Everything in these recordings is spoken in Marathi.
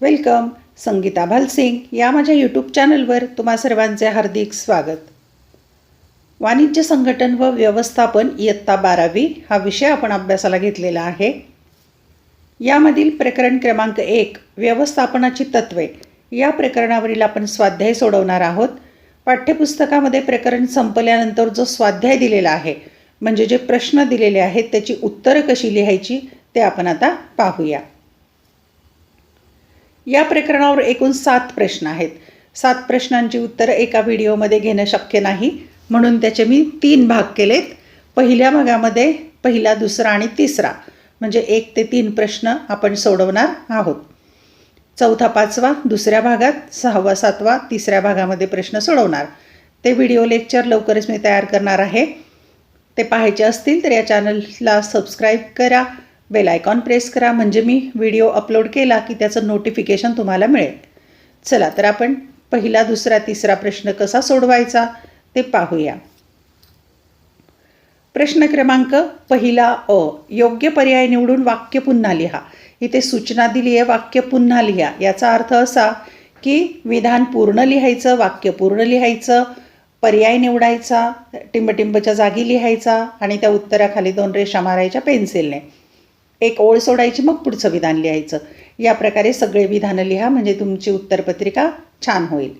वेलकम संगीता भालसिंग या माझ्या यूट्यूब चॅनलवर तुम्हा सर्वांचे हार्दिक स्वागत. वाणिज्य संघटन व व्यवस्थापन इयत्ता बारावी हा विषय आपण अभ्यासाला घेतलेला आहे. यामधील प्रकरण क्रमांक एक व्यवस्थापनाची तत्वे या प्रकरणावरील आपण स्वाध्याय सोडवणार आहोत. पाठ्यपुस्तकामध्ये प्रकरण संपल्यानंतर जो स्वाध्याय दिलेला आहे म्हणजे जे प्रश्न दिलेले आहेत त्याची उत्तरं कशी लिहायची ते आपण आता पाहूया. या प्रकरणावर एकूण सात प्रश्न आहेत. सात प्रश्नांची उत्तरं एका व्हिडिओमध्ये घेणं शक्य नाही. म्हणून त्याचे मी तीन भाग केलेत. पहिल्या भागामध्ये पहिला दुसरा आणि तिसरा. म्हणजे एक ते तीन प्रश्न आपण सोडवणार आहोत. चौथा पाचवा दुसऱ्या भागात सहावा सातवा तिसऱ्या भागामध्ये प्रश्न सोडवणार. ते व्हिडिओ लेक्चर लवकरच मी तयार करणार आहे. ते पाहायचे असतील तर या चॅनलला सबस्क्राईब करा. बेल आयकॉन प्रेस करा म्हणजे मी व्हिडिओ अपलोड केला की त्याचं नोटिफिकेशन तुम्हाला मिळेल. चला तर आपण पहिला दुसरा तिसरा प्रश्न कसा सोडवायचा ते पाहूया. प्रश्न क्रमांक पहिला अ. योग्य पर्याय निवडून वाक्य पुन्हा लिहा. इथे सूचना दिली आहे वाक्य पुन्हा लिहा. याचा अर्थ असा की विधान पूर्ण लिहायचं वाक्य पूर्ण लिहायचं पर्याय निवडायचा टिंबटिंबच्या जागी लिहायचा आणि त्या उत्तराखाली दोन रेषा मारायच्या पेन्सिलने. एक ओळ सोडायची मग पुढचं विधान लिहायचं. या प्रकारे सगळे विधानं लिहा म्हणजे तुमची उत्तरपत्रिका छान होईल.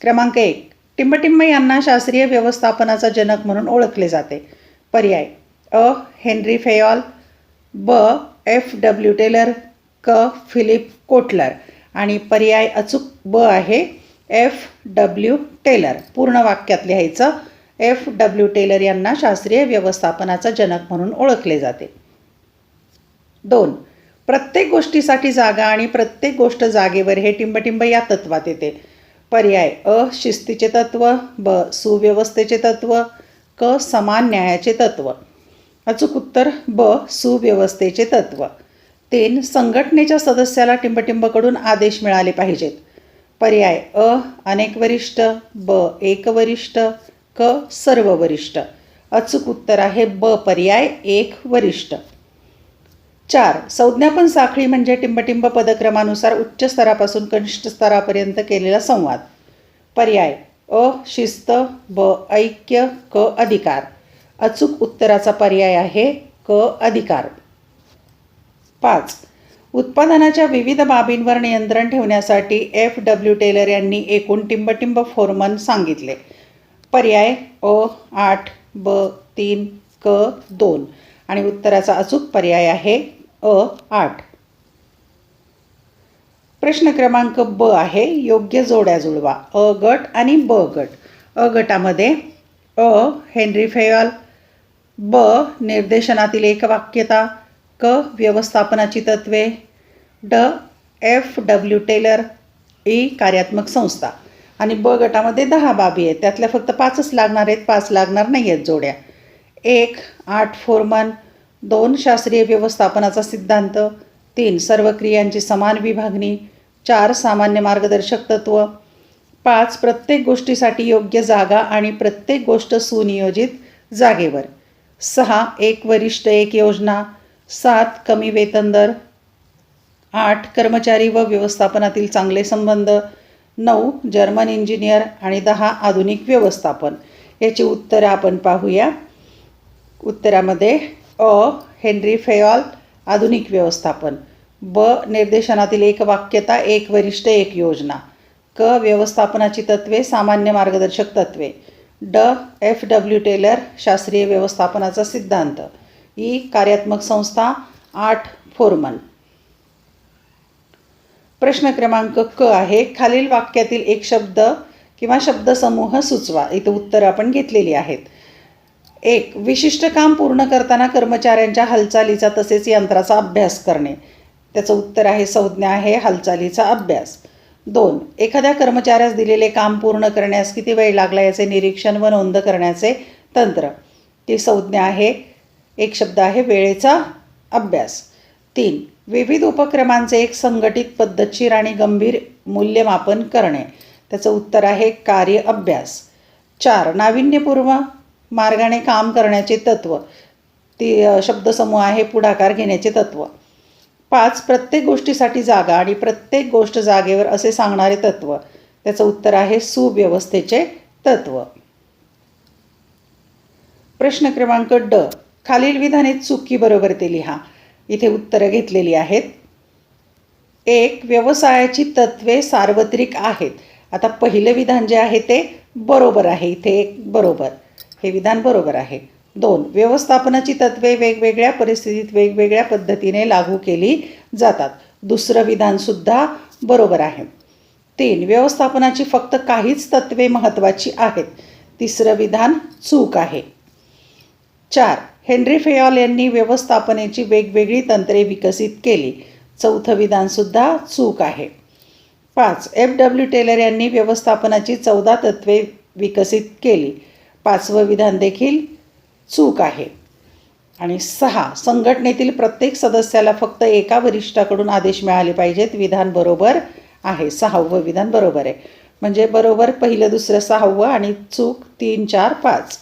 क्रमांक एक. टिंबटिंब यांना शास्त्रीय व्यवस्थापनाचा जनक म्हणून ओळखले जाते. पर्याय. अ. Henri Fayol. ब. एफ. डब्ल्यू. टेलर. क. Philip Kotler. आणि पर्याय अचूक ब आहे एफ. डब्ल्यू. टेलर. पूर्ण वाक्यात लिहायचं एफ. डब्ल्यू. टेलर यांना शास्त्रीय व्यवस्थापनाचा जनक म्हणून ओळखले जाते. दोन. प्रत्येक गोष्टीसाठी जागा आणि प्रत्येक गोष्ट जागेवर हे टिंबटिंब या तत्वात येते. पर्याय. अ शिस्तीचे तत्व. ब सुव्यवस्थेचे तत्व. क समान न्यायाचे तत्व. अचूक उत्तर. ब सुव्यवस्थेचे तत्व. तीन संघटनेच्या सदस्याला टिंबटिंबकडून आदेश मिळाले पाहिजेत. पर्याय. अ अनेक वरिष्ठ. ब एक वरिष्ठ. क सर्व वरिष्ठ. अचूक उत्तर आहे ब पर्याय एक वरिष्ठ. चार संज्ञापन साखळी म्हणजे टिंबटिंब पदक्रमानुसार उच्च स्तरापासून कनिष्ठ स्तरापर्यंत केलेला संवाद. पर्याय अ शिस्त ब ऐक्य क अधिकार. अचूक उत्तराचा पर्याय आहे क अधिकार. पाच उत्पादनाच्या विविध बाबींवर नियंत्रण ठेवण्यासाठी एफ. डब्ल्यू. टेलर यांनी एकूण टिंबटिंब फोरमन सांगितले. पर्याय अ आठ ब तीन क दोन. आणि उत्तराचा अचूक पर्याय आहे अ आठ. प्रश्न क्रमांक ब आहे योग्य जोड्या जुळवा. अ गट आणि ब गट. अ गटामध्ये अ हेनरी फेयॉल. ब निर्देशनातील एकवाक्यता. क व्यवस्थापनाची तत्वे. ड एफ डब्ल्यू टेलर. ई कार्यात्मक संस्था. आणि ब गटामध्ये दहा बाबी आहेत. त्यातल्या फक्त पाचच लागणार आहेत पाच लागणार नाही आहेत जोड्या. एक आठ फोरमन. दोन शास्त्रीय व्यवस्थापनाचा सिद्धांत तीन सर्व क्रियांची समान विभागणी चार सामान्य मार्गदर्शक तत्त्व पाच प्रत्येक गोष्टीसाठी योग्य जागा आणि प्रत्येक गोष्ट सुनियोजित जागेवर सहा एक वरिष्ठ एक योजना सात कमी वेतन दर आठ कर्मचारी व व्यवस्थापनातील चांगले संबंध नऊ जर्मन इंजिनियर आणि दहा आधुनिक व्यवस्थापन. याची उत्तरं आपण पाहूया. उत्तरामध्ये अ हेनरी फेयॉल आधुनिक व्यवस्थापन. ब निर्देशनातील एक वाक्यता एक वरिष्ठ एक योजना. क व्यवस्थापनाची तत्वे सामान्य मार्गदर्शक तत्वे. ड एफ. डब्ल्यू. टेलर शास्त्रीय व्यवस्थापनाचा सिद्धांत. ई कार्यात्मक संस्था. आठ फोरमन. प्रश्न क्रमांक क आहे खालील वाक्यातील एक शब्द किंवा शब्दसमूह सुचवा. इथं उत्तरं आपण घेतलेली आहेत. एक विशिष्ट काम पूर्ण करताना कर्मचाऱ्यांच्या हालचालीचा तसेच यंत्राचा अभ्यास करणे. त्याचं उत्तर आहे संज्ञा आहे हालचालीचा अभ्यास. दोन एखाद्या कर्मचाऱ्यास दिलेले काम पूर्ण करण्यास किती वेळ लागला याचे निरीक्षण व नोंद करण्याचे तंत्र. ती संज्ञा आहे एक शब्द आहे वेळेचा अभ्यास. तीन विविध उपक्रमांचे एक संघटित पद्धतशीर आणि गंभीर मूल्यमापन करणे. त्याचं उत्तर आहे कार्य अभ्यास. चार नाविन्यपूर्व मार्गाने काम करण्याचे तत्त्व ती शब्दसमूह आहे पुढाकार घेण्याचे तत्त्व पाच प्रत्येक गोष्टीसाठी जागा आणि प्रत्येक गोष्ट जागेवर असे सांगणारे तत्व. त्याचं उत्तर आहे सुव्यवस्थेचे तत्व. प्रश्न क्रमांक ड. खालील विधाने चुकी बरोबर ते लिहा. इथे उत्तरं घेतलेली आहेत. एक व्यवसायाची तत्वे सार्वत्रिक आहेत. आता पहिलं विधान जे आहे ते बरोबर आहे. इथे एक बरोबर. हे विधान बरोबर आहे. दोन व्यवस्थापनाची तत्वे वेगवेगळ्या परिस्थितीत वेगवेगळ्या पद्धतीने लागू केली जातात. दुसरं विधानसुद्धा बरोबर आहे. तीन व्यवस्थापनाची फक्त काहीच तत्वे महत्त्वाची आहेत. तिसरं विधान चूक आहे. चार हेनरी फेयॉल यांनी व्यवस्थापनेची वेगवेगळी तंत्रे विकसित केली. चौथं विधानसुद्धा चूक आहे. पाच एफ डब्ल्यू टेलर यांनी व्यवस्थापनाची चौदा तत्वे विकसित केली. पाचवं विधान देखील चूक आहे. आणि सहा संघटनेतील प्रत्येक सदस्याला फक्त एका वरिष्ठाकडून आदेश मिळाले पाहिजेत विधान बरोबर आहे सहावं विधान बरोबर आहे. म्हणजे बरोबर पहिलं दुसरं सहावं आणि चूक तीन चार पाच.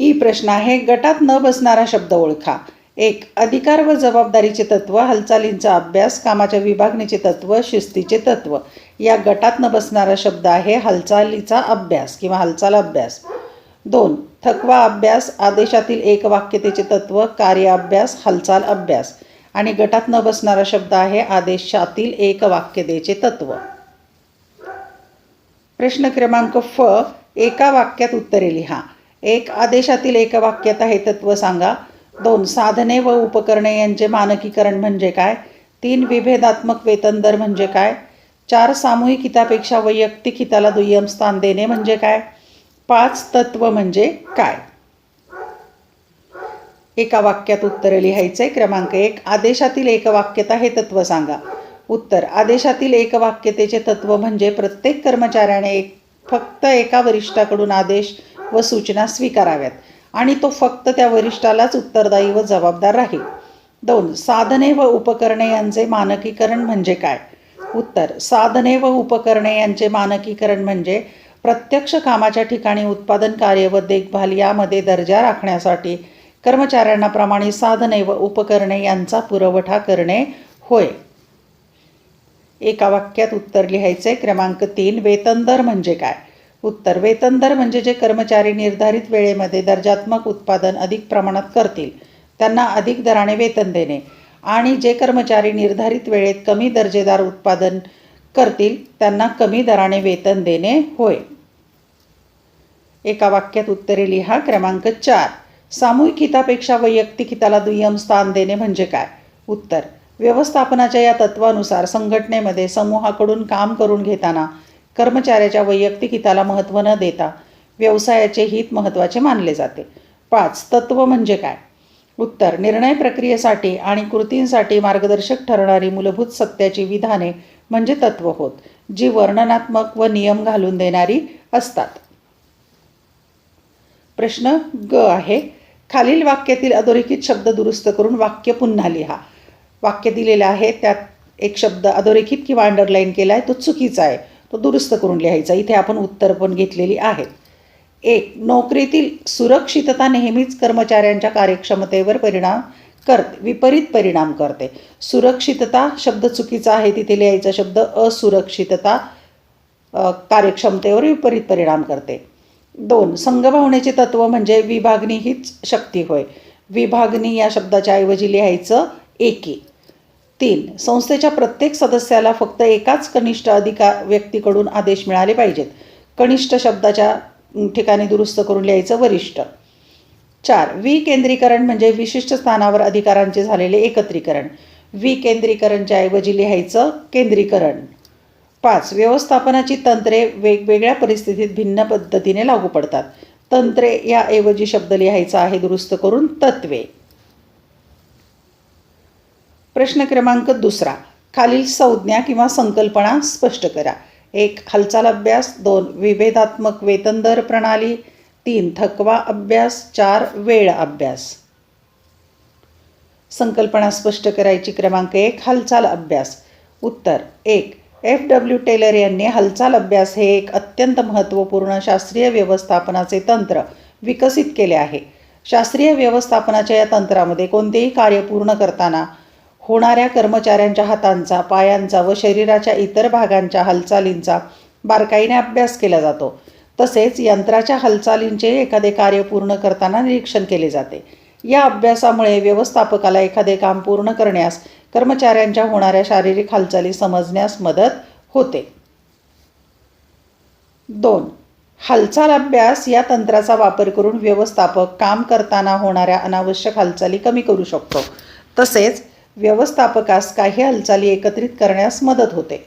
ई प्रश्न आहे गटात न बसणारा शब्द ओळखा. एक अधिकार व जबाबदारीचे तत्व हालचालींचा अभ्यास कामाच्या विभागणीचे तत्व शिस्तीचे तत्व. या गटातनं बसणारा शब्द आहे हालचालीचा अभ्यास किंवा हालचाल अभ्यास. दोन थकवा अभ्यास आदेशातील एक वाक्यतेचे तत्व कार्य अभ्यास हालचाल अभ्यास. आणि गटात न बसणारा शब्द आहे आदेशातील एक वाक्यतेचे तत्व. प्रश्न क्रमांक फ एका वाक्यात उत्तरे लिहा. एक आदेशातील एक वाक्यात हे तत्व सांगा. दोन साधने व उपकरणे यांचे मानकीकरण म्हणजे काय? तीन विभेदात्मक वेतन दर म्हणजे काय? चार सामूहिक हितापेक्षा वैयक्तिक हिताला दुय्यम स्थान देणे म्हणजे काय? पाच तत्व म्हणजे काय? एका वाक्यात उत्तर लिहायचंय. क्रमांक एक आदेशातील एकवाक्यता हे तत्व सांगा. उत्तर आदेशातील एकवाक्यतेचे तत्व म्हणजे प्रत्येक कर्मचाऱ्याने एक फक्त एका वरिष्ठाकडून आदेश व सूचना स्वीकाराव्यात आणि तो फक्त त्या वरिष्ठालाच उत्तरदायी व जबाबदार राहील. दोन साधने व उपकरणे यांचे मानकीकरण म्हणजे काय? उत्तर साधने व उपकरणे यांचे मानकीकरण म्हणजे प्रत्यक्ष कामाच्या ठिकाणी उत्पादन कार्य व देखभाल यामध्ये दर्जा राखण्यासाठी कर्मचाऱ्यांना प्रमाणे साधने व उपकरणे यांचा पुरवठा करणे होय. एका वाक्यात उत्तर लिहायचे क्रमांक तीन वेतन दर म्हणजे काय? उत्तर वेतन दर म्हणजे जे कर्मचारी निर्धारित वेळेमध्ये दर्जात्मक उत्पादन अधिक प्रमाणात करतील त्यांना अधिक दराने वेतन देणे. आणि जे कर्मचारी निर्धारित वेळेत कमी दर्जेदार उत्पादन करतील त्यांना कमी दराने वेतन देणे होय. एका वाक्यात उत्तरे लिहा. क्रमांक चार. सामूहिक हितापेक्षा वैयक्तिक हिताला दुय्यम स्थान देणे म्हणजे काय? उत्तर. व्यवस्थापनाच्या या तत्वानुसार संघटनेमध्ये समूहाकडून काम करून घेताना कर्मचाऱ्याच्या वैयक्तिक हिताला महत्त्व न देता व्यवसायाचे हित महत्त्वाचे मानले जाते. पाच. तत्व म्हणजे काय? उत्तर निर्णय प्रक्रियेसाठी आणि कृतींसाठी मार्गदर्शक ठरणारी मूलभूत सत्याची विधाने म्हणजे तत्व होत जी वर्णनात्मक व नियम घालून देणारी असतात. प्रश्न ग आहे खालील वाक्यातील अधोरेखित शब्द दुरुस्त करून वाक्य पुन्हा लिहा. वाक्य दिलेलं आहे त्यात एक शब्द अधोरेखित किंवा अंडरलाईन केला आहे तो चुकीचा आहे तो दुरुस्त करून लिहायचा. इथे आपण उत्तर पण घेतलेली आहेत एक नोकरीतील सुरक्षितता नेहमीच कर्मचाऱ्यांच्या कार्यक्षमतेवर परिणाम करते विपरीत परिणाम करते. सुरक्षितता शब्द चुकीचा आहे तिथे लिहायचा शब्द असुरक्षितता कार्यक्षमतेवर विपरीत परिणाम करते. दोन संघभावनेचे तत्व म्हणजे विभागणी हीच शक्ती होय. विभागणी या शब्दाच्या ऐवजी लिहायचं एकी. तीन संस्थेच्या प्रत्येक सदस्याला फक्त एकाच कनिष्ठ अधिकार व्यक्तीकडून आदेश मिळाले पाहिजेत. कनिष्ठ शब्दाच्या ठिकाणी दुरुस्त करून लिहायचं वरिष्ठ. चार विकेंद्रीकरण म्हणजे विशिष्ट स्थानावर अधिकारांचे झालेले एकत्रीकरण. विकेंद्रीकरणच्या ऐवजी लिहायचं केंद्रीकरण. पाच व्यवस्थापनाची तंत्रे वेगवेगळ्या परिस्थितीत भिन्न पद्धतीने लागू पडतात. तंत्रे याऐवजी शब्द लिहायचा आहे दुरुस्त करून तत्वे. प्रश्न क्रमांक दुसरा. खालील संज्ञा किंवा संकल्पना स्पष्ट करा. एक हालचाल अभ्यास दोन विभेदात्मक वेतन दर प्रणाली तीन थकवा अभ्यास चार वेळ अभ्यास. संकल्पना स्पष्ट करायची क्रमांक एक हालचाल अभ्यास. उत्तर एक एफ डब्ल्यू टेलर यांनी हालचाल अभ्यास हे एक अत्यंत महत्त्वपूर्ण शास्त्रीय व्यवस्थापनाचे तंत्र विकसित केले आहे. शास्त्रीय व्यवस्थापनाच्या या तंत्रामध्ये कोणतेही कार्य पूर्ण करताना होणाऱ्या कर्मचाऱ्यांच्या हातांचा पायांचा व शरीराच्या इतर भागांच्या हालचालींचा बारकाईने अभ्यास केला जातो. तसेच यंत्राच्या हालचालींचे एखादे कार्य पूर्ण करताना निरीक्षण केले जाते. या अभ्यासामुळे व्यवस्थापकाला एखादे काम पूर्ण करण्यास कर्मचाऱ्यांच्या होणाऱ्या शारीरिक हालचाली समजण्यास मदत होते. दोन. हालचाल अभ्यास या तंत्राचा वापर करून व्यवस्थापक काम करताना होणाऱ्या अनावश्यक हालचाली कमी करू शकतो. तसेच व्यवस्थापकास काही हालचाली एकत्रित करण्यास मदत होते.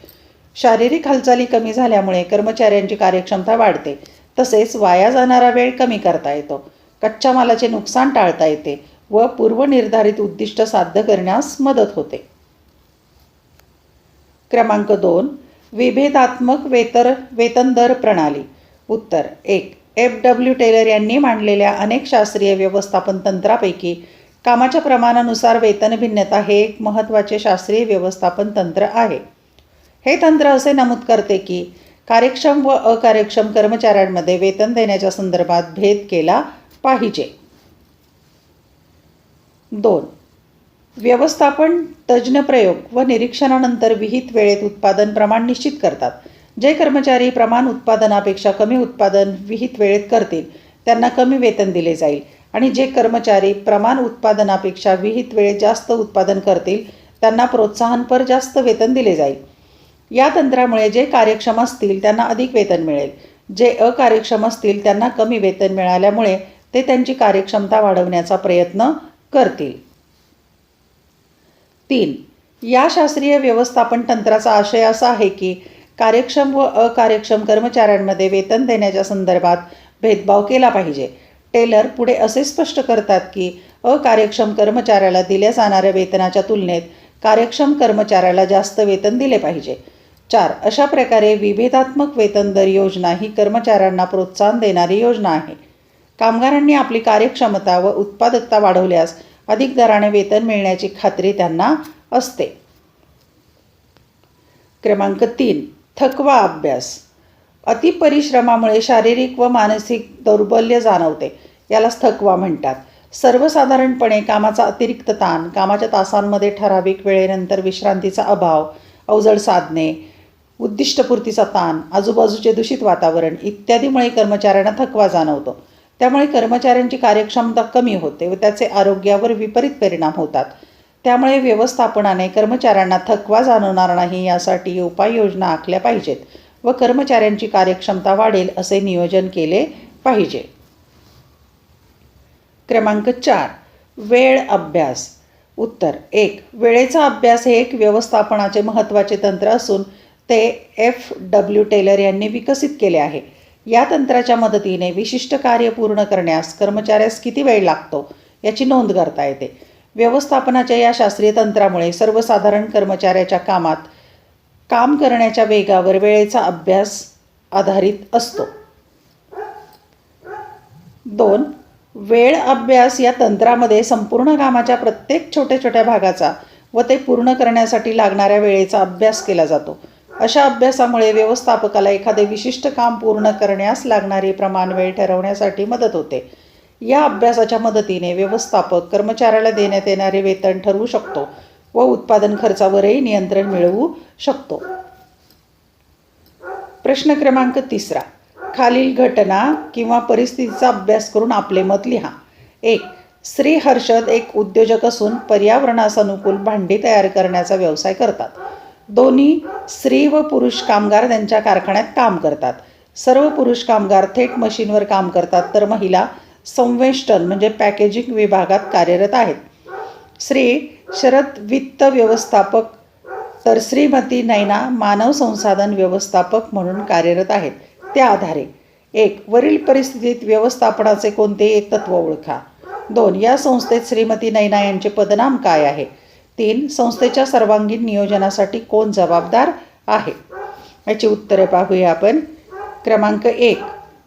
शारीरिक हालचाली कमी झाल्यामुळे कर्मचाऱ्यांची कार्यक्षमता वाढते. तसेच वाया जाणारा वेळ कमी करता येतो. कच्च्या मालाचे नुकसान टाळता येते व पूर्वनिर्धारित उद्दिष्ट साध्य करण्यास मदत होते. क्रमांक दोन. विभेदात्मक वेतर वेतन दर प्रणाली. उत्तर एक. एफ. डब्ल्यू. टेलर यांनी मांडलेल्या अनेक शास्त्रीय व्यवस्थापन तंत्रापैकी कामाच्या प्रमाणानुसार वेतन भिन्नता हे एक महत्त्वाचे शास्त्रीय व्यवस्थापन तंत्र आहे. हे तंत्र असे नमूद करते की कार्यक्षम व अकार्यक्षम कर्मचाऱ्यांमध्ये वेतन देण्याच्या संदर्भात भेद केला पाहिजे. दोन. व्यवस्थापन तज्ज्ञ प्रयोग व निरीक्षणानंतर विहित वेळेत उत्पादन प्रमाण निश्चित करतात. जे कर्मचारी प्रमाण उत्पादनापेक्षा कमी उत्पादन विहित वेळेत करतील त्यांना कमी वेतन दिले जाईल. आणि जे कर्मचारी प्रमाण उत्पादनापेक्षा विहित वेळेत जास्त उत्पादन करतील त्यांना प्रोत्साहनपर जास्त वेतन दिले जाईल. या तंत्रामुळे जे कार्यक्षम असतील त्यांना अधिक वेतन मिळेल. जे अकार्यक्षम असतील त्यांना कमी वेतन मिळाल्यामुळे ते त्यांची कार्यक्षमता वाढवण्याचा प्रयत्न करतील. तीन या शास्त्रीय व्यवस्थापन तंत्राचा आशय असा आहे की कार्यक्षम व अकार्यक्षम कर्मचाऱ्यांमध्ये वेतन देण्याच्या संदर्भात भेदभाव केला पाहिजे. टेलर पुढे असे स्पष्ट करतात की अकार्यक्षम कर्मचाऱ्याला दिल्या जाणाऱ्या वेतनाच्या तुलनेत कार्यक्षम कर्मचाऱ्याला जास्त वेतन दिले पाहिजे. चार अशा प्रकारे विभेदात्मक वेतन दर योजना ही कर्मचाऱ्यांना प्रोत्साहन देणारी योजना आहे. कामगारांनी आपली कार्यक्षमता व उत्पादकता वाढवल्यास अधिक दराने वेतन मिळण्याची खात्री त्यांना असते. क्रमांक तीन थकवा अभ्यास. अतिपरिश्रमामुळे शारीरिक व मानसिक दौर्बल्य जाणवते. यालाच थकवा म्हणतात. सर्वसाधारणपणे कामाचा अतिरिक्त ताण कामाच्या तासांमध्ये ठराविक वेळेनंतर विश्रांतीचा अभाव अवजड साधने उद्दिष्टपूर्तीचा ताण आजूबाजूचे दूषित वातावरण इत्यादीमुळे कर्मचाऱ्यांना थकवा जाणवतो. त्यामुळे कर्मचाऱ्यांची कार्यक्षमता कमी होते व त्याचे आरोग्यावर विपरीत परिणाम होतात. त्यामुळे व्यवस्थापनाने कर्मचाऱ्यांना थकवा जाणवणार नाही यासाठी उपाययोजना आखल्या पाहिजेत. व कर्मचाऱ्यांची कार्यक्षमता वाढेल असे नियोजन केले पाहिजे. क्रमांक चार वेळ अभ्यास. उत्तर एक वेळेचा अभ्यास हे एक व्यवस्थापनाचे महत्त्वाचे तंत्र असून ते एफ. डब्ल्यू. टेलर यांनी विकसित केले आहे. या तंत्राच्या मदतीने विशिष्ट कार्य पूर्ण करण्यास कर्मचाऱ्यास किती वेळ लागतो याची नोंद करता येते. व्यवस्थापनाच्या या शास्त्रीय तंत्रामुळे सर्वसाधारण कर्मचाऱ्याच्या कामात काम करण्याच्या वेगावर वेळेचा अभ्यास आधारित असतो. दोन वेळ अभ्यास या तंत्रामध्ये संपूर्ण कामाच्या प्रत्येक छोट्या छोट्या भागाचा व ते पूर्ण करण्यासाठी लागणाऱ्या वेळेचा अभ्यास केला जातो. अशा अभ्यासामुळे व्यवस्थापकाला एखादे विशिष्ट काम पूर्ण करण्यास लागणारी प्रमाण वेळ ठरवण्यासाठी मदत होते. या अभ्यासाच्या मदतीने व्यवस्थापक कर्मचाऱ्याला देण्यात येणारे वेतन ठरवू शकतो. व उत्पादन खर्चावरही नियंत्रण मिळवू शकतो. प्रश्न क्रमांक तिसरा. खालील घटना किंवा परिस्थितीचा अभ्यास करून आपले मत लिहा. एक श्री हर्षद एक उद्योजक असून पर्यावरणास अनुकूल भांडी तयार करण्याचा व्यवसाय करतात. दोन्ही स्त्री व पुरुष कामगार त्यांच्या कारखान्यात काम करतात. सर्व पुरुष कामगार थेट मशीनवर काम करतात तर महिला संवेष्टन म्हणजे पॅकेजिंग विभागात कार्यरत आहेत. श्री शरद वित्त व्यवस्थापक तर श्रीमती नैना मानव संसाधन व्यवस्थापक म्हणून कार्यरत आहेत. त्या आधारे एक वरील परिस्थितीत व्यवस्थापनाचे कोणते एक तत्व ओळखा. दोन या संस्थेत श्रीमती नैना यांचे पदनाम काय आहे? तीन संस्थेच्या सर्वांगीण नियोजनासाठी कोण जबाबदार आहे? याची उत्तरे पाहूया आपण. क्रमांक एक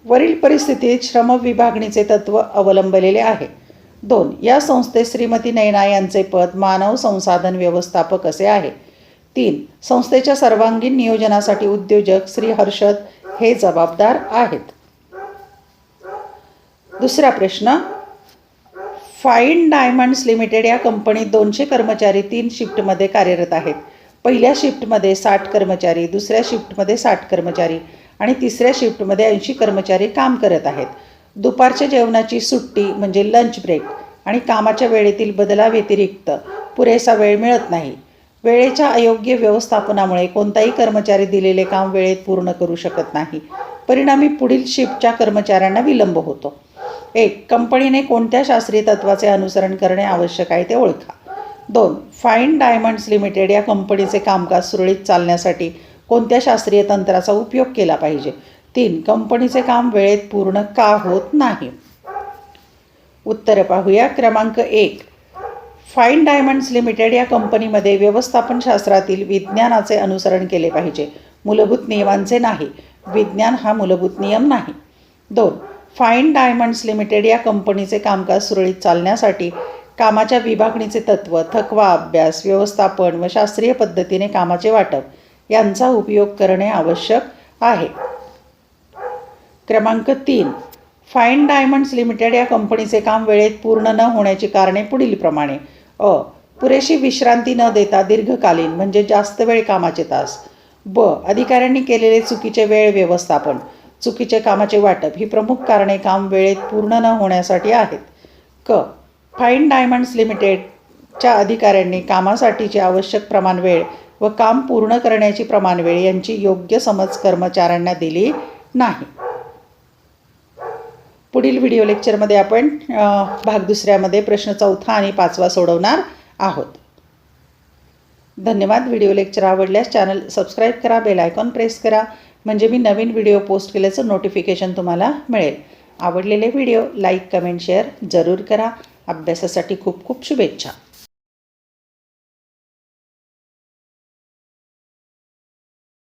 वरील परिस्थितीत श्रम विभागणीचे तत्व अवलंबलेले आहे. दोन. या संस्थेत श्रीमती नैना यांचे पद मानव संसाधन व्यवस्थापक असे आहे. तीन. संस्थेच्या सर्वांगीण नियोजनासाठी उद्योजक श्री हर्षद हे जबाबदार आहेत. दुसरा प्रश्न. फाईन डायमंड्स लिमिटेड या कंपनीत दोनशे कर्मचारी तीन शिफ्टमध्ये कार्यरत आहेत. पहिल्या शिफ्टमध्ये साठ कर्मचारी दुसऱ्या शिफ्टमध्ये साठ कर्मचारी आणि तिसऱ्या शिफ्टमध्ये ऐंशी कर्मचारी काम करत आहेत. दुपारच्या जेवणाची सुट्टी म्हणजे लंच ब्रेक आणि कामाच्या वेळेतील बदलाव्यतिरिक्त पुरेसा वेळ मिळत नाही. वेळेच्या अयोग्य व्यवस्थापनामुळे कोणताही कर्मचारी दिलेले काम वेळेत पूर्ण करू शकत नाही. परिणामी पुढील शिफ्टच्या कर्मचाऱ्यांना विलंब होतो. एक कंपनीने कोणत्या शास्त्रीय तत्वाचे अनुसरण करणे आवश्यक आहे ते ओळखा. दोन फाईन डायमंड्स लिमिटेड या कंपनीचे कामकाज सुरळीत चालण्यासाठी कोणत्या शास्त्रीय तंत्राचा उपयोग केला पाहिजे? तीन कंपनीचे काम वेळेत पूर्ण का होत नाही? उत्तरं पाहूया. क्रमांक एक. फाईन डायमंड्स लिमिटेड या कंपनीमध्ये व्यवस्थापन शास्त्रातील विज्ञानाचे अनुसरण केले पाहिजे. मूलभूत नियमांचे नाही. विज्ञान हा मूलभूत नियम नाही. दोन. फाईन डायमंड्स लिमिटेड या कंपनीचे कामकाज सुरळीत चालण्यासाठी कामाच्या विभागणीचे तत्त्व थकवा अभ्यास व्यवस्थापन व शास्त्रीय पद्धतीने कामाचे वाटप यांचा उपयोग करणे आवश्यक आहे. क्रमांक तीन. फाईन डायमंड्स लिमिटेड या कंपनीचे काम वेळेत पूर्ण न होण्याची कारणे पुढीलप्रमाणे. अ. पुरेशी विश्रांती न देता दीर्घकालीन म्हणजे जास्त वेळ कामाचे तास. ब. अधिकाऱ्यांनी केलेले चुकीचे वेळ व्यवस्थापन. चुकीचे कामाचे वाटप ही प्रमुख कारणे काम वेळेत पूर्ण न होण्यासाठी आहेत. क. फाईन डायमंड्स लिमिटेडच्या अधिकाऱ्यांनी कामासाठीचे आवश्यक प्रमाण वेळ व काम पूर्ण करण्याची प्रमाण वेळ यांची योग्य समज कर्मचाऱ्यांना दिली नाही. पुढील व्हिडिओ लेक्चरमध्ये आपण भाग दुसऱ्यामध्ये प्रश्न चौथा आणि पाचवा सोडवणार आहोत. धन्यवाद. व्हिडिओ लेक्चर आवडल्यास चॅनल सबस्क्राईब करा बेल आयकॉन प्रेस करा. म्हणजे मी नवीन व्हिडिओ पोस्ट केल्याचं नोटिफिकेशन तुम्हाला मिळेल. आवडलेले व्हिडिओ लाईक कमेंट शेअर जरूर करा. अभ्यासासाठी खूप खूप शुभेच्छा.